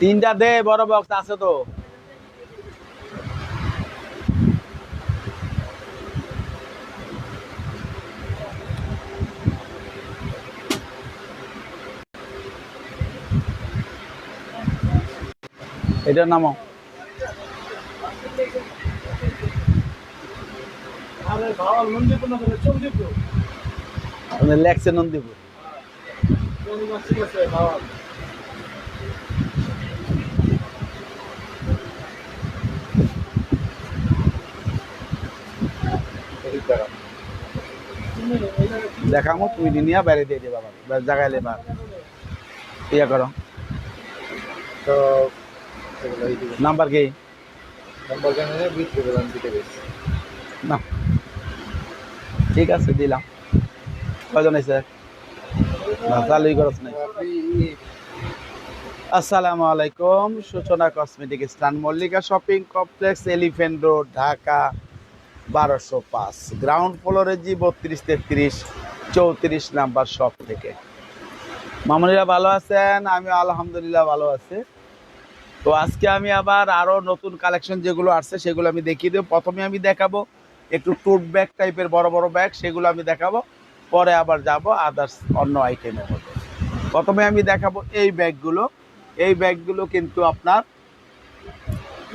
তিনটা দে, বড় বক্স আছে তো। এটার নামও আরে বাবা নন্দিত না বলে চৌদিত লেখছে নন্দীপুর কোন মাছ ঠিক আছে বাবা দেখামো তুমি নিয়ে বাইরে দিয়ে দিবা বাবা জায়গায় লেবা। ইয়া করো। তো নাম্বার কি? নাম্বার না ঠিক আছে দিলাম। কজন না চালুই নাই। আসসালামু আলাইকুম সূচনা কসমেটিক স্টান Mallika shopping complex elephant road Dhaka. বারোশো পাঁচ। গ্রাউন্ড ফ্লোরে জি বত্রিশ, তেত্রিশ, চৌত্রিশ নাম্বার শপ থেকে। মামুনিরা ভালো আছেন? আমি আলহামদুলিল্লাহ ভালো আছি। তো আজকে আমি আবার আরও নতুন কালেকশন যেগুলো আসছে, সেগুলো আমি দেখিয়ে দেবো। প্রথমে আমি দেখাবো একটু টুট ব্যাগ টাইপের বড় বড় ব্যাগ সেগুলো আমি দেখাবো। পরে আবার যাব আদার্স অন্য আইটেমের মধ্যে। প্রথমে আমি দেখাবো এই ব্যাগগুলো এই ব্যাগগুলো কিন্তু আপনার,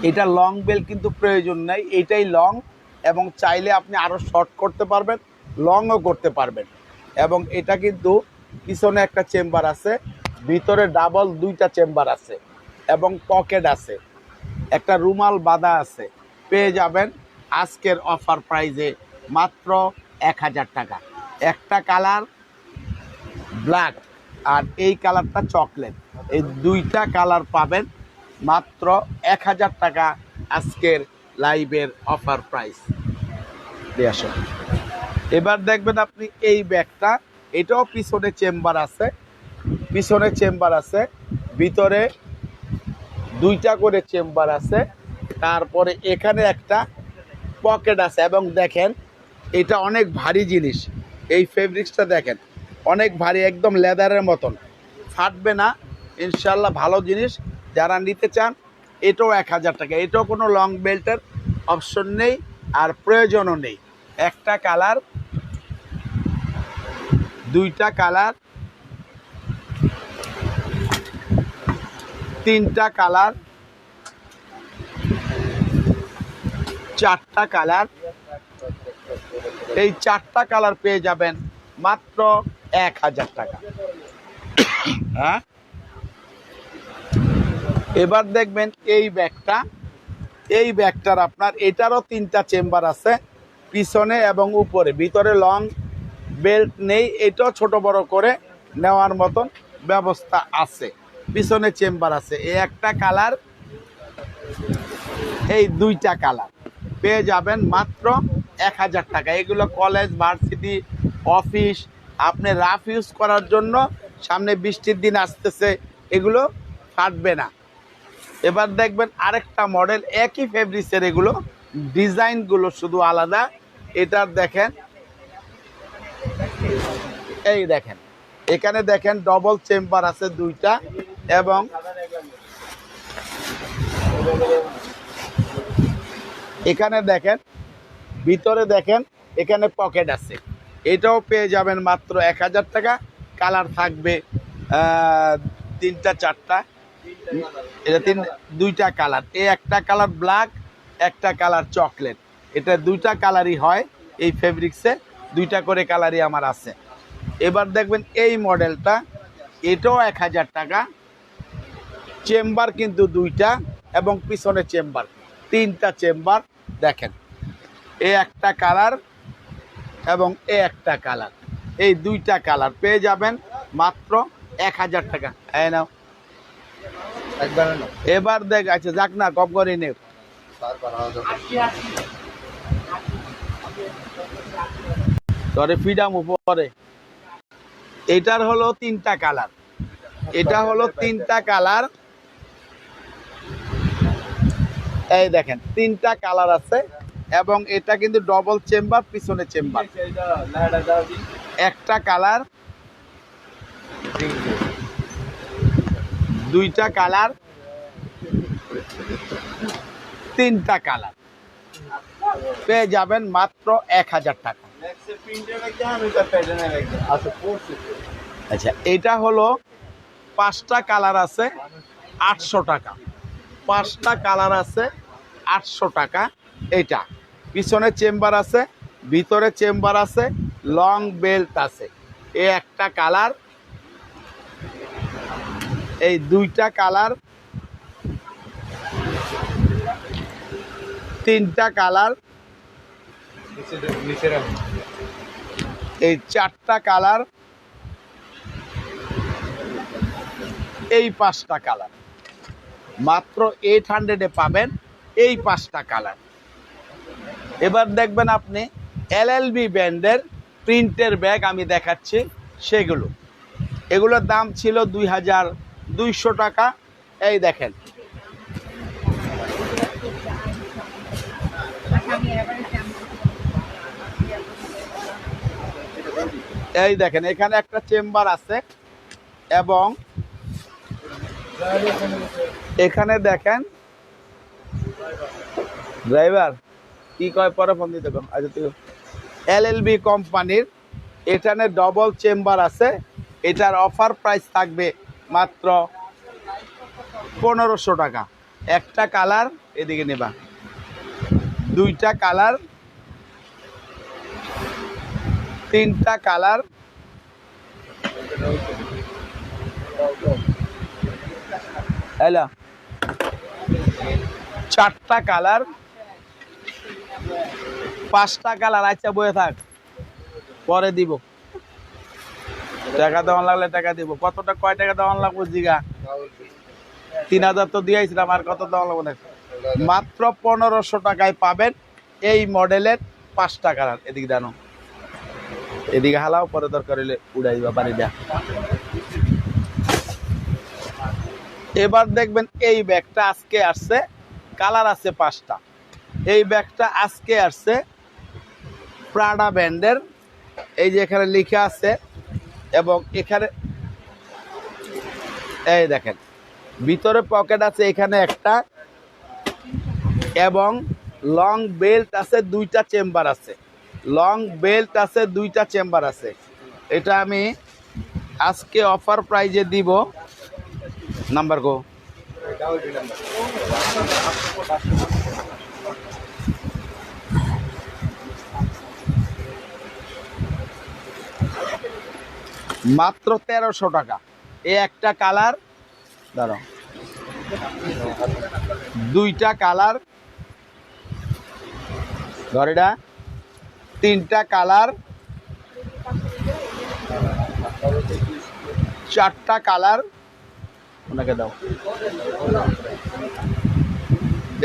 এটা লং বেল কিন্তু প্রয়োজন নাই। এটাই লং এবং চাইলে আপনি আরও শর্ট করতে পারবেন লংও করতে পারবেন। এবং এটা কিন্তু পিছনে একটা চেম্বার আছে, ভিতরে ডাবল দুইটা চেম্বার আছে এবং পকেট আছে। একটা রুমাল বাঁধা আছে, পেয়ে যাবেন আজকের অফার প্রাইজে মাত্র এক হাজার টাকা। একটা কালার ব্ল্যাক আর এই কালারটা চকলেট এই দুইটা কালার পাবেন মাত্র এক হাজার টাকা আজকের লাইভের অফার প্রাইস। দিয়ে এবার দেখবেন আপনি এই ব্যাগটা, এটাও পিছনে চেম্বার আছে, পিছনে চেম্বার আছে, ভিতরে দুইটা করে চেম্বার আছে, তারপরে এখানে একটা পকেট আছে এবং দেখেন, এটা অনেক ভারী জিনিস। এই ফেব্রিক্সটা দেখেন, অনেক ভারী, একদম লেদারের মতন। ফাটবে না ইনশাল্লাহ ভালো জিনিস। যারা নিতে চান এটাও এক হাজার টাকা। এটাও কোনো লং বেল্টের অপশন নেই আর প্রয়োজনও নেই। একটা কালার দুইটা কালার তিনটা কালার চারটা কালার এই চারটা কালার পেয়ে যাবেন মাত্র এক হাজার টাকা। হ্যাঁ? এবার দেখবেন এই ব্যাগটা, এই ব্যাগটার আপনার এটারও তিনটা চেম্বার আছে, পিছনে এবং উপরে। ভিতরে লং বেল্ট নেই, এটাও ছোট বড় করে নেওয়ার মতন ব্যবস্থা আছে। পিছনে চেম্বার আছে। এই একটা কালার, এই দুইটা কালার। পেয়ে যাবেন মাত্র এক হাজার টাকা। এগুলো কলেজ, ভার্সিটি, অফিস, আপনি রাফ ইউজ করার জন্য সামনে বৃষ্টির দিন আসতেছে, এগুলো ফাটবে না। এবার দেখবেন আরেকটা মডেল একই ফেব্রিক্সের এগুলো, ডিজাইনগুলো শুধু আলাদা। এটার দেখেন, এই দেখেন, এখানে দেখেন ডবল চেম্বার আছে দুইটা এবং এখানে দেখেন, ভিতরে দেখেন, এখানে পকেট আছে। এটাও পেয়ে যাবেন মাত্র এক হাজার টাকা। কালার থাকবে তিনটা, চারটা। এটা তিন, দুইটা কালার। এই একটা কালার ব্ল্যাক, একটা কালার চকলেট। এটা দুইটা কালারই হয় এই ফেব্রিক্সে, দুইটা করে কালারই আমার আছে। এবার দেখবেন এই মডেলটা, এটাও এক হাজার টাকা। চেম্বার কিন্তু দুইটা এবং পিছনে চেম্বার, তিনটা চেম্বার, দেখেন। এ একটা কালার এবং এ একটা কালার। এই দুইটা কালার পেয়ে যাবেন মাত্র এক হাজার টাকা। এই নাও। এবার দেখ আচ্ছা যাক না কম করে নে। তরে ফিডাম উপরে। এটার হলো তিনটা কালার। এটা হলো তিনটা কালার। এই দেখেন, তিনটা কালার আছে, এবং এটা কিন্তু ডবল চেম্বার পিছনে চেম্বার একটা কালার। দুইটা কালার, তিনটা কালার। পেয়ে যাবেন মাত্র এক হাজার টাকা। আচ্ছা এটা হলো পাঁচটা কালার আছে আটশো টাকা। পাঁচটা কালার আছে আটশো টাকা। এটা পিছনে চেম্বার আছে, ভিতরে চেম্বার আছে, লং বেল্ট আছে। এ একটা কালার এই দুইটা কালার। তিনটা কালার। এই চারটা কালার। এই পাঁচটা কালার। মাত্র এইট হান্ড্রেডে পাবেন এই পাঁচটা কালার। এবার দেখবেন আপনি এল এলএলবি ব্র্যান্ডের প্রিন্টের ব্যাগ আমি দেখাচ্ছি সেগুলো। এগুলোর দাম ছিল দুই হাজার দুইশো টাকা। এই দেখেন। এই দেখেন, এখানে একটা চেম্বার আছে এবং এখানে দেখেন ড্রাইভার, কি কয়, পরে ফোন দিতে আচ্ছা এল এল বি কোম্পানির এখানে ডবল চেম্বার আছে। এটার অফার প্রাইস থাকবে মাত্র পনেরোশো টাকা। একটা কালার এদিকে নেবা। দুইটা কালার, তিনটা কালার। হ্যালো চারটা কালার। পাঁচটা কালার আচ্ছা বয়ে থাক। পরে দিব। টাকা দেওয়ান লাগলে টাকা দিব। কতটা, কয় টাকা দেওয়ান লাগবো জিগা? তিন হাজার তো দিয়েছিলাম, আর কত দেওয়ান লাগবো দেখ মাত্র পনেরোশো টাকায় পাবেন এই মডেলের পাঁচটা কালার এদিকে জানো এদিকে হালাও, পরে দরকার হলে উড়াই দিবা বাড়ি দেয়া। এবার দেখবেন এই ব্যাগটা আজকে আসছে, কালার আছে পাঁচটা। এই ব্যাগটা আজকে আসছে প্রাডা ব্যান্ডের এই যে এখানে লিখে আছে এবং এখানে এই দেখেন, ভিতরে পকেট আছে এখানে একটা, এবং লং বেল্ট আছে দুইটা চেম্বার আছে। লং বেল্ট আছে দুইটা চেম্বার আছে। এটা আমি আজকে অফার প্রাইজে দিব। নাম্বার গো ডাবল বি নাম্বার মাত্র তেরোশো টাকা। এই একটা কালার, দাঁড়াও। দুইটা কালার ঘরেটা তিনটা কালার, চারটা কালার, ওনাকে দাও।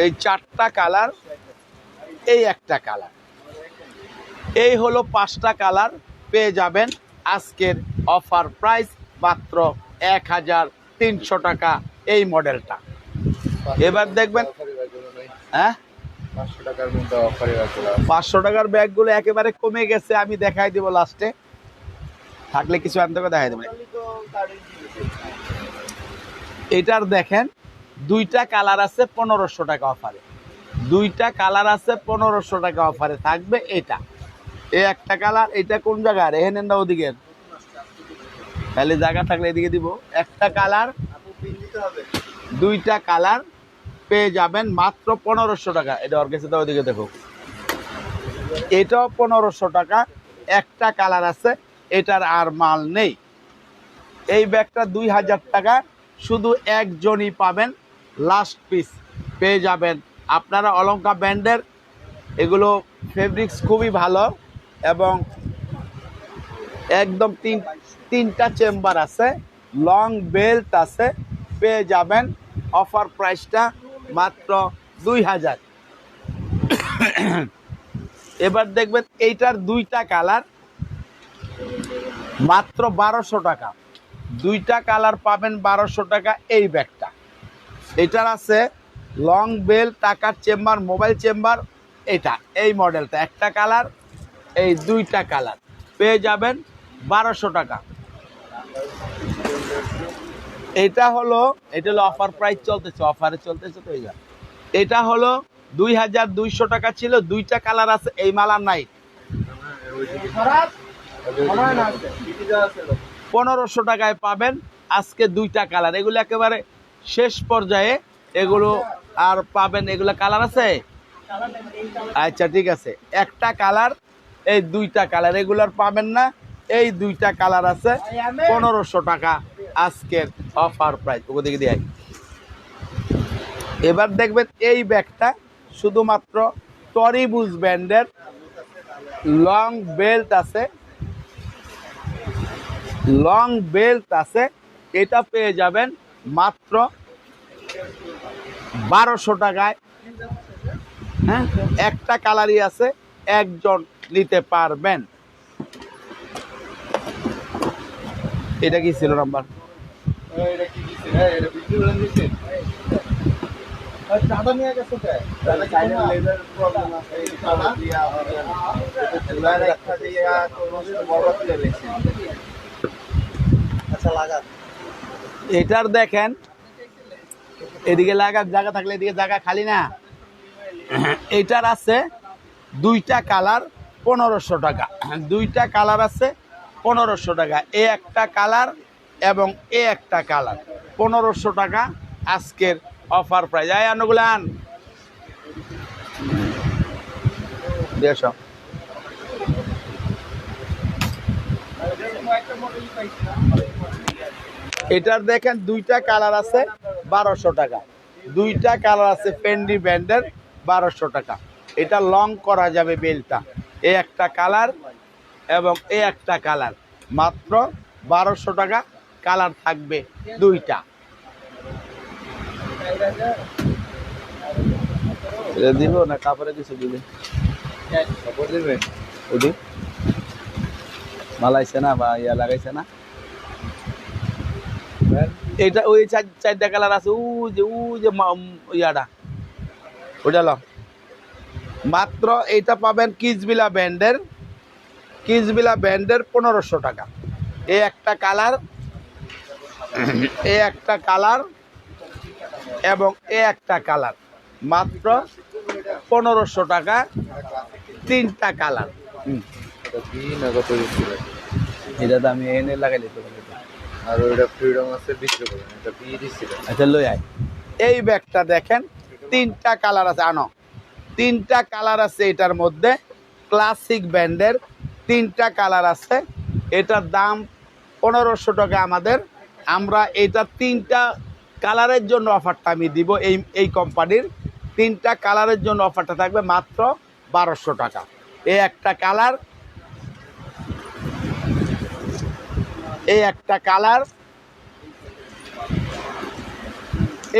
এই চারটা কালার, এই একটা কালার। এই হলো পাঁচটা কালার, পেয়ে যাবেন আজকের অফার প্রাইস মাত্র এক হাজার তিনশো টাকা এই মডেলটা। এবার দেখবেন- হ্যাঁ? পাঁচশো টাকার ব্যাগগুলো একেবারে কমে গেছে, আমি দেখাই দিব লাস্টে। থাকলে কিছু আনতে দেখাই দেবো। এটার দেখেন, দুইটা কালার আছে পনেরোশো টাকা অফারে। দুইটা কালার আছে পনেরোশো টাকা অফারে, থাকবে এটা। এই একটা কালার এটা কোন জায়গার? এখানে না ওদিকের। তাহলে জায়গা থাকলে এদিকে দিব। একটা কালার, দুইটা কালার পেয়ে যাবেন মাত্র পনেরোশো টাকা। এটা ওর কাছে তো ওদিকে দেখো। এটাও পনেরোশো টাকা। একটা কালার আছে, এটার আর মাল নেই। এই ব্যাগটা দুই হাজার টাকা। শুধু একজনই পাবেন লাস্ট পিস পেয়ে যাবেন। আপনারা অলঙ্কা ব্র্যান্ডের, এগুলো ফেব্রিক্স খুবই ভালো। এবং একদম তিন তিনটা চেম্বার আছে লং বেল্ট আছে, পেয়ে যাবেন অফার প্রাইসটা মাত্র দুই হাজার। এবার দেখবেন এইটার দুইটা কালার মাত্র বারোশো টাকা। দুইটা কালার পাবেন বারোশো টাকা এই ব্যাগটা। এটার আছে লং বেল টাকার চেম্বার মোবাইল চেম্বার, এটা, এই মডেলটা একটা কালার এই দুইটা কালার। পেয়ে যাবেন বারোশো টাকা। এটা হলো এটা হলো অফার প্রাইস চলতেছে অফারে চলতেছে তো এটা হলো দুই হাজার দুইশো টাকা ছিল, দুইটা কালার আছে, এই মালার নাই। পনেরোশো টাকায় পাবেন আজকে দুইটা কালার। এগুলো একেবারে শেষ পর্যায়ে এগুলো আর পাবেন। এগুলো কালার আছে? আচ্ছা ঠিক আছে। একটা কালার এই দুইটা কালার এগুলার পাবেন না। এই দুইটা কালার আছে পনেরোশো টাকা আজকের অফার প্রাইস ওদিকে দিয়ে। এবার দেখবেন এই ব্যাগটা শুধুমাত্র টরিবুজ ব্যান্ডের লং বেল্ট আছে। লং বেল্ট আছে। এটা পেয়ে যাবেন মাত্র বারোশো টাকায়। হ্যাঁ একটা কালারই আছে। একজন নিতে পারবেন। এটা কি ছিল নাম্বার? এটা কি দিছে? হ্যাঁ তুলে লেছে আচ্ছা লাগা এটার দেখেন এদিকে লাগার জায়গা থাকলে এদিকে জায়গা খালি না। এটার আছে দুইটা কালার পনেরোশো টাকা। দুইটা কালার আছে পনেরোশো টাকা। এ একটা কালার এবং এ একটা কালার। পনেরোশো টাকা আজকের অফার প্রাইস। আয় আনুগুলো আন। দেড়শো এটার দেখেন দুইটা কালার আছে বারোশো টাকা। দুইটা কালার আছে পেন্ডি ব্যান্ডের বারোশো টাকা। এটা লং করা যাবে বেলটা। এ একটা কালার এবং এ একটা কালার মাত্র বারোশো টাকা কালার থাকবে দুইটা। দিব না কাপড়ে কিছু দিবে খবর দিবেন ওদি মালাইছে না বা ইয়া লাগাইছে না? এটা ওই চারটা কালার আছে উ যে উ যে ইয়াটা। ওটা ল মাত্র এইটা পাবেন কিজবিলা ব্যান্ডের কিজবিলা ব্যান্ডের পনেরোশো টাকা। এই একটা কালার এই একটা কালার এবং এ একটা কালার। মাত্র পনেরোশো টাকা তিনটা কালার। এটা তো আমি এনে লাগাইলে তো ভালো হতো। আর ওইটা ফ্রিডম আছে বিক্রি করেন এটা আচ্ছা লই আয়। এই ব্যাগটা দেখেন তিনটা কালার আছে। আনো তিনটা কালার আছে এটার মধ্যে। ক্লাসিক ব্র্যান্ডের তিনটা কালার আছে। এটার দাম পনেরোশো টাকা আমাদের। আমরা এটা তিনটা কালারের জন্য অফারটা আমি দিব এই এই কোম্পানির। তিনটা কালারের জন্য অফারটা থাকবে মাত্র বারোশো টাকা। এই একটা কালার এই একটা কালার,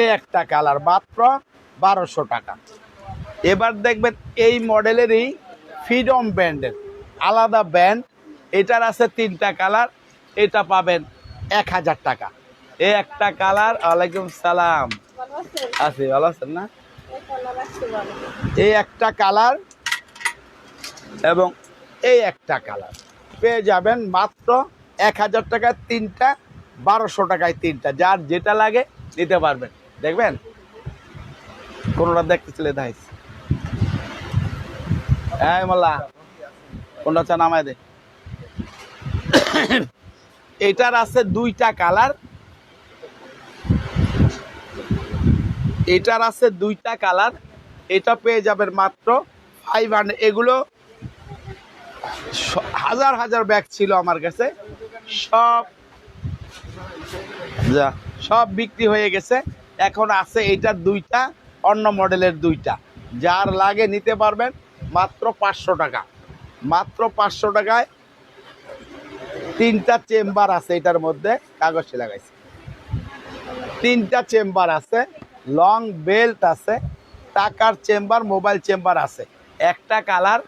এ একটা কালার মাত্র বারোশো টাকা। এবার দেখবেন এই মডেলেরই ফ্রিডম ব্র্যান্ডের আলাদা ব্র্যান্ড এটার আছে তিনটা কালার এটা পাবেন এক হাজার টাকা। এ একটা কালার ওয়ালাইকুম সালাম। আছে, ভালো আছেন না। এই একটা কালার এবং এই একটা কালার পেয়ে যাবেন মাত্র এক হাজার টাকায় তিনটা, বারোশো টাকায় তিনটা। যার যেটা লাগে নিতে পারবেন। দেখবেন? কোনোটা দেখতেছিলে দাইস হ্যাঁ মোল্লা, কোনটা চা নামায় দে। এটার আছে দুইটা কালার। এটার আছে দুইটা কালার। এটা পেয়ে যাবেন মাত্র ফাইভ হান্ড্রেড এগুলো হাজার হাজার ব্যাগ ছিল আমার কাছে। সব যা, সব বিক্রি হয়ে গেছে। এখন আছে এটার দুইটা, অন্য মডেলের দুইটা। যার লাগে নিতে পারবেন। মাত্র পাঁচশো টাকা। মাত্র পাঁচশো টাকায় তিনটা চেম্বার আছে এটার মধ্যে কাগজ লাগাইছে। তিনটা চেম্বার আছে, লং বেল্ট আছে, টাকার চেম্বার, মোবাইল চেম্বার আছে। একটা কালার,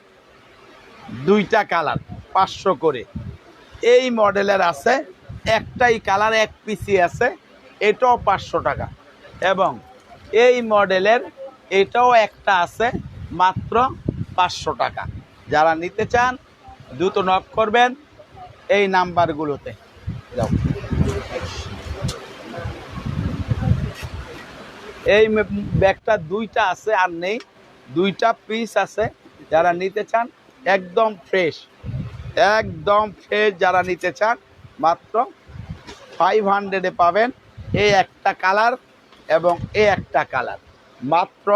দুইটা কালার, পাঁচশো করে। এই মডেলের আছে, একটাই কালার, এক পিসি আছে, এটাও পাঁচশো টাকা। এবং এই মডেলের এটাও একটা আছে, মাত্র পাঁচশো টাকা। যারা নিতে চান, দ্রুত নক করবেন এই নাম্বারগুলোতে। যাও। এই ব্যাগটা দুইটা আছে, আর নেই। দুইটা পিস আছে, যারা নিতে চান, একদম ফ্রেশ একদম ফ্রেশ যারা নিতে চান, মাত্র ফাইভ হান্ড্রেডে পাবেন। এই একটা কালার এবং এই একটা কালার মাত্র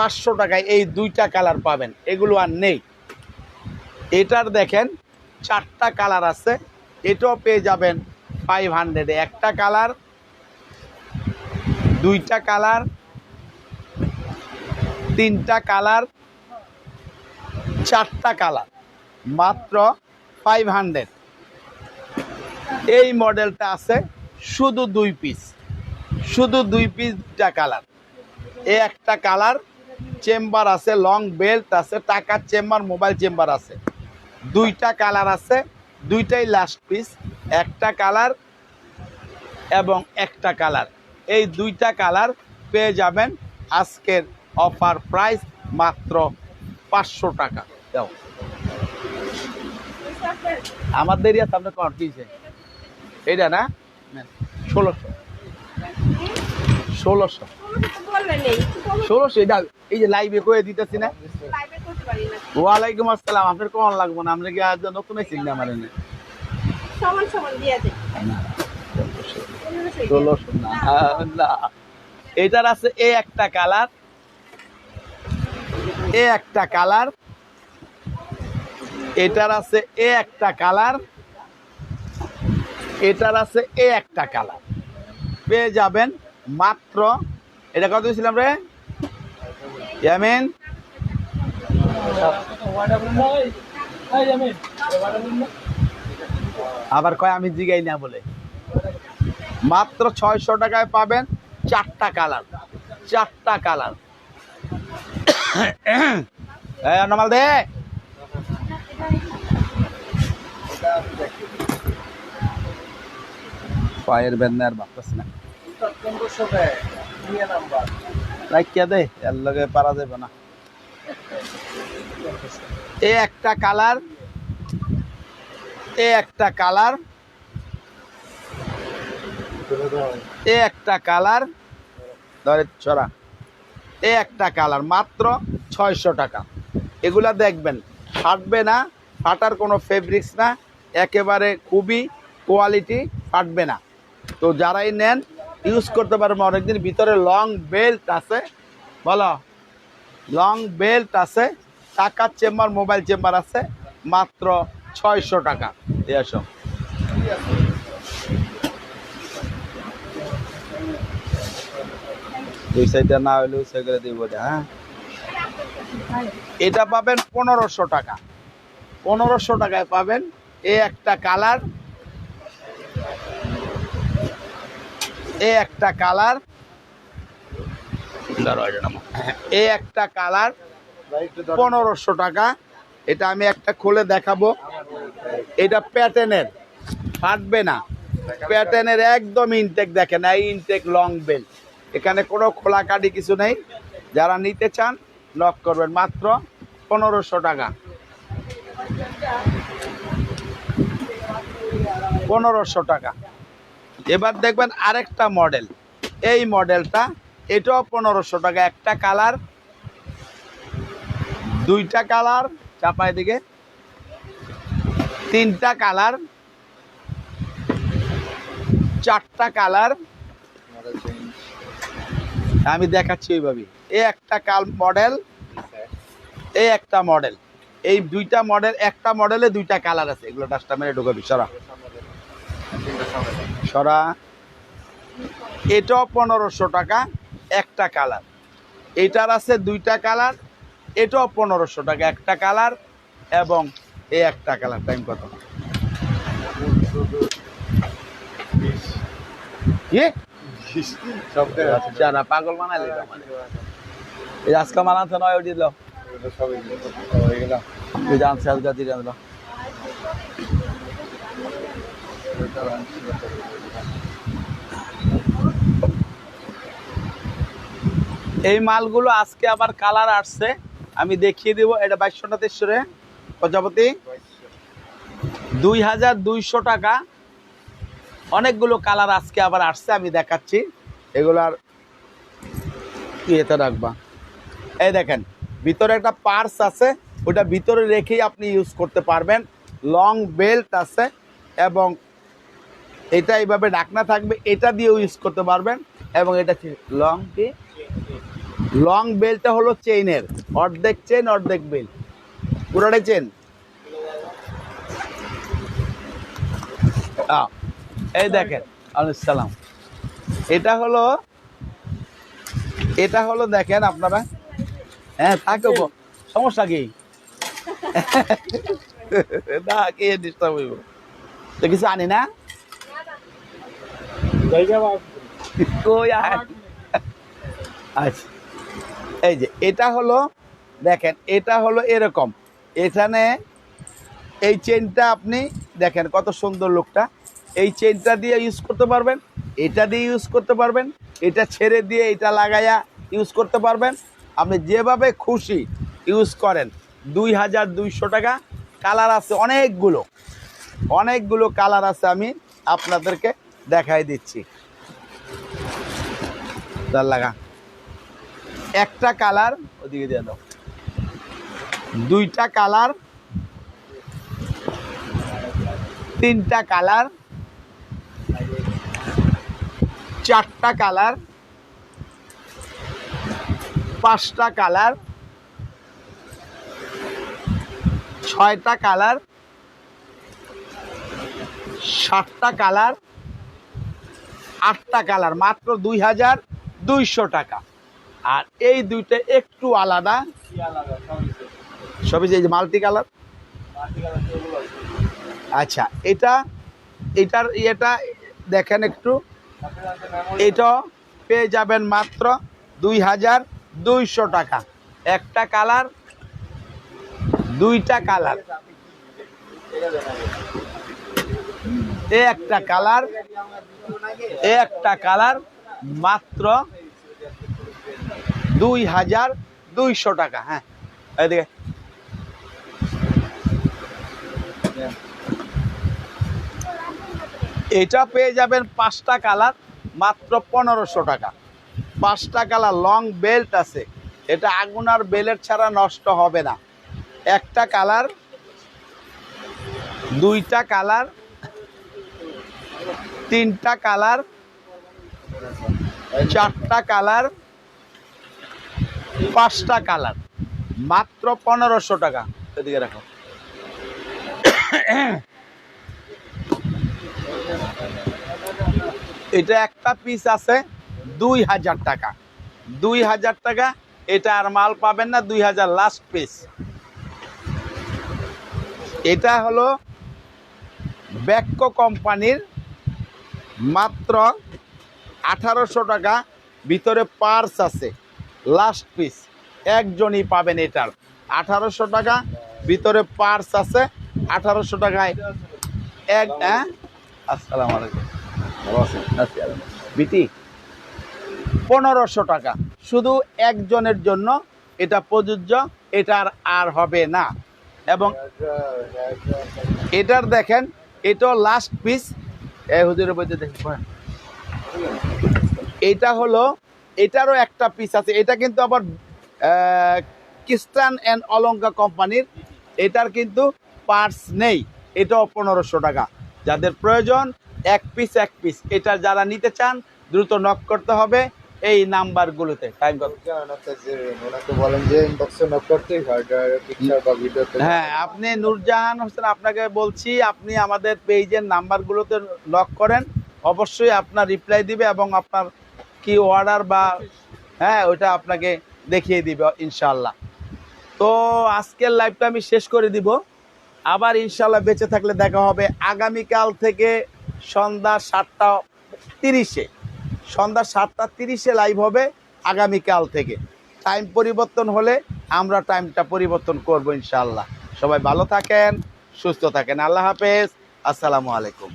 পাঁচশো টাকায় এই দুইটা কালার পাবেন। এগুলো আর নেই। এটার দেখেন, চারটা কালার আছে। এটাও পেয়ে যাবেন ফাইভ হান্ড্রেডে একটা কালার, দুইটা কালার, তিনটা কালার, চারটা কালার। মাত্র ফাইভ হান্ড্রেড এই মডেলটা আছে শুধু দুই পিস শুধু দুই পিস দুইটা কালার। এ একটা কালার চেম্বার আছে লং বেল্ট আছে টাকার চেম্বার মোবাইল চেম্বার আছে। দুইটা কালার আছে, দুইটাই লাস্ট পিস একটা কালার এবং একটা কালার এই দুইটা কালার পেয়ে যাবেন আজকের অফার প্রাইস মাত্র পাঁচশো টাকা। দাও। আমাদের এরিয়াতে আপনার এইটা না? ষোলোশো। ষোলোশো। ষোলোশো এটা এই যে লাইভে করে দিতেছি না। না ওয়ালাইকুম আসসালাম, আপনার কখন লাগবো না? আমরা কি আজ নতুন সমান দিয়ে দে ষোলোশো না না এটার আছে এ একটা কালার এ একটা কালার এটার আছে এ একটা কালার এটার আছে এ একটা কালার পেয়ে যাবেন। মাত্র, এটা কত দিয়েছিলাম রে? ইয়ামিন? আবার কয়, আমি জিগাই না বলে। মাত্র ছয়শো টাকায় পাবেন চারটা কালার চারটা কালার। নমাল দে পায়ের বেদনা আর ভাবতেছি না। এ একটা কালার, এ একটা কালার, এ একটা কালার, ধরে ছড়া, এ একটা কালার, মাত্র ছয়শো টাকা। এগুলা দেখবেন, ফাটবে না, ফাটার কোনো ফেব্রিক্স না, একেবারে খুবই কোয়ালিটি ফাটবে না। তো যারাই নেন ইউজ করতে পারবেন অনেকদিন ভিতরে লং বেল্ট আছে। বলো। লং বেল্ট আছে। টাকার চেম্বার মোবাইল চেম্বার আছে। মাত্র ছয়শো টাকা। দিয়ে আসো। দুই না ওই সাইডে দিব হ্যাঁ? এটা পাবেন পনেরোশো টাকা। পনেরোশো টাকায় পাবেন এ একটা কালার এ একটা কালার। এ একটা কালার পনেরোশো টাকা। এটা আমি একটা খুলে দেখাবো। এটা প্যাটার্নের ফাটবে না। প্যাটার্নের একদম ইনটেক দেখেন এই ইনটেক লং বেল্ট এখানে কোনো খোলাকাটি কিছু নেই। যারা নিতে চান লক করবেন। মাত্র পনেরোশো টাকা। পনেরোশো টাকা। এবার দেখবেন আরেকটা মডেল এই মডেলটা এটাও পনেরোশো টাকা, একটা কালার দুইটা কালার চাপায় দিকে তিনটা কালার চারটা কালার আমি দেখাচ্ছি ওইভাবে এই একটা কাল মডেল এই একটা মডেল এই দুইটা মডেল একটা মডেলে দুইটা কালার আছে। এগুলো ডাস্টটা মেরে ঢুকাবি, সরা। সরা। এটাও পনেরোশো টাকা একটা কালার। এটার আছে দুইটা কালার এটাও পনেরোশো টাকা একটা কালার এবং এই একটা কালার। টাইম কত? পাগল মানে। আজকে মানাতে নয় দিল। সবই হয়ে গেল এই মালগুলো আজকে আবার কালার আসছে। আমি দেখিয়ে দিব, এটা বাইশশো না তেইশশো প্রজাপতি? দুই হাজার দুইশো টাকা। অনেকগুলো কালার আজকে আবার আসছে, আমি দেখাচ্ছি। এগুলার ইয়েতে রাখবা? এই দেখেন, ভিতরে একটা পার্স আছে, ওটা ভিতরে রেখেই আপনি ইউজ করতে পারবেন। লং বেল্ট আছে এবং এটা এইভাবে ঢাকনা থাকবে, এটা দিয়েও ইউজ করতে পারবেন, এবং এটা লং কি লং বেল্টটা হলো চেইনের অর্ধেক চেন অর্ধেক বেল্ট পুরোটাই চেন এই দেখেন আলাইসালাম এটা হলো এটা হলো দেখেন আপনারা। হ্যাঁ গো। সমস্যা কি? না, কে ডিস্টার্ব হইব? তো কিছু আনি না? আচ্ছা। এই যে, এটা হলো, দেখেন, এটা হলো এরকম। এখানে এই চেনটা আপনি দেখেন কত সুন্দর লোকটা এই চেনটা দিয়ে ইউজ করতে পারবেন, এটা দিয়ে ইউজ করতে পারবেন, এটা ছেড়ে দিয়ে এটা লাগাইয়া ইউজ করতে পারবেন। আপনি যেভাবে খুশি ইউজ করেন, দুই হাজার দুইশো টাকা কালার আছে অনেকগুলো। অনেকগুলো কালার আছে আমি আপনাদেরকে দেখাই দিচ্ছি। তার লাগা। একটা কালার ওদিকে দিয়ে দাও। দুইটা কালার, তিনটা কালার, চারটা কালার, পাঁচটা কালার, ছয়টা কালার, সাতটা কালার আটটা কালার, মাত্র দুই হাজার দুইশো টাকা। আর এই দুইটা একটু আলাদা। সবই যে মাল্টি কালার? আচ্ছা এটা, এটার ইয়েটা দেখেন একটু। এটা পেয়ে যাবেন মাত্র দুই হাজার দুইশো টাকা। একটা কালার, দুইটা কালার। একটা কালার একটা কালার মাত্র দুই হাজার দুইশো টাকা হ্যাঁ। এদিকে। এটা পেয়ে যাবেন পাঁচটা কালার মাত্র পনেরোশো টাকা। পাঁচটা কালার লং বেল্ট আছে। এটা আগুন আর বেলেট ছাড়া নষ্ট হবে না। একটা কালার, দুইটা কালার তিনটা কালার, চারটা কালার, পাঁচটা কালার। মাত্র পনেরোশো টাকা। এদিকে রাখো এটা একটা পিস আছে দুই হাজার টাকা। দুই হাজার টাকা, এটা আর মাল পাবেন না, দুই হাজার লাস্ট পিস এটা হলো ব্যাক্য কোম্পানির মাত্র আঠারোশো টাকা, ভিতরে পার্স আছে। লাস্ট পিস একজনই পাবেন এটার। আঠারোশো টাকা, ভিতরে পার্স আছে। আঠারোশো টাকায় এক হ্যাঁ? আসসালাম আলাইকুম। বিটি, পনেরোশো টাকা। শুধু একজনের জন্য এটা প্রযোজ্য, এটার আর হবে না। এবং এটার দেখেন, এটাও লাস্ট পিস এই হুজুরের বইতে দেখেন এটা হলো, এটারও একটা পিস আছে। এটা কিন্তু আবার কিস্টান অ্যান্ড অলঙ্কা কোম্পানির এটার কিন্তু পার্টস নেই। এটাও পনেরোশো টাকা। যাদের প্রয়োজন, এক পিস এক পিস এটা যারা নিতে চান, দ্রুত নক করতে হবে। এই নাম্বারগুলোতে টাইম কত বলেন যে ইনবক্সে নক করতে পিকচার বা ভিডিওতে হ্যাঁ আপনি নূরজাহান হোসেন আপনাকে বলছি আপনি আমাদের পেজের নাম্বারগুলোতে লক করেন অবশ্যই আপনার রিপ্লাই দিবে এবং আপনার কি অর্ডার বা হ্যাঁ ওটা আপনাকে দেখিয়ে দিবে ইনশাল্লাহ তো আজকের লাইভটা আমি শেষ করে দিব। আবার ইনশাল্লাহ বেঁচে থাকলে দেখা হবে আগামীকাল থেকে সন্ধ্যা সাতটা তিরিশে। সন্ধ্যা সাতটা তিরিশে লাইভ হবে আগামীকাল থেকে। টাইম পরিবর্তন হলে আমরা টাইমটা পরিবর্তন করব ইনশাল্লাহ সবাই ভালো থাকেন, সুস্থ থাকেন। আল্লাহ হাফেজ। আসসালামু আলাইকুম।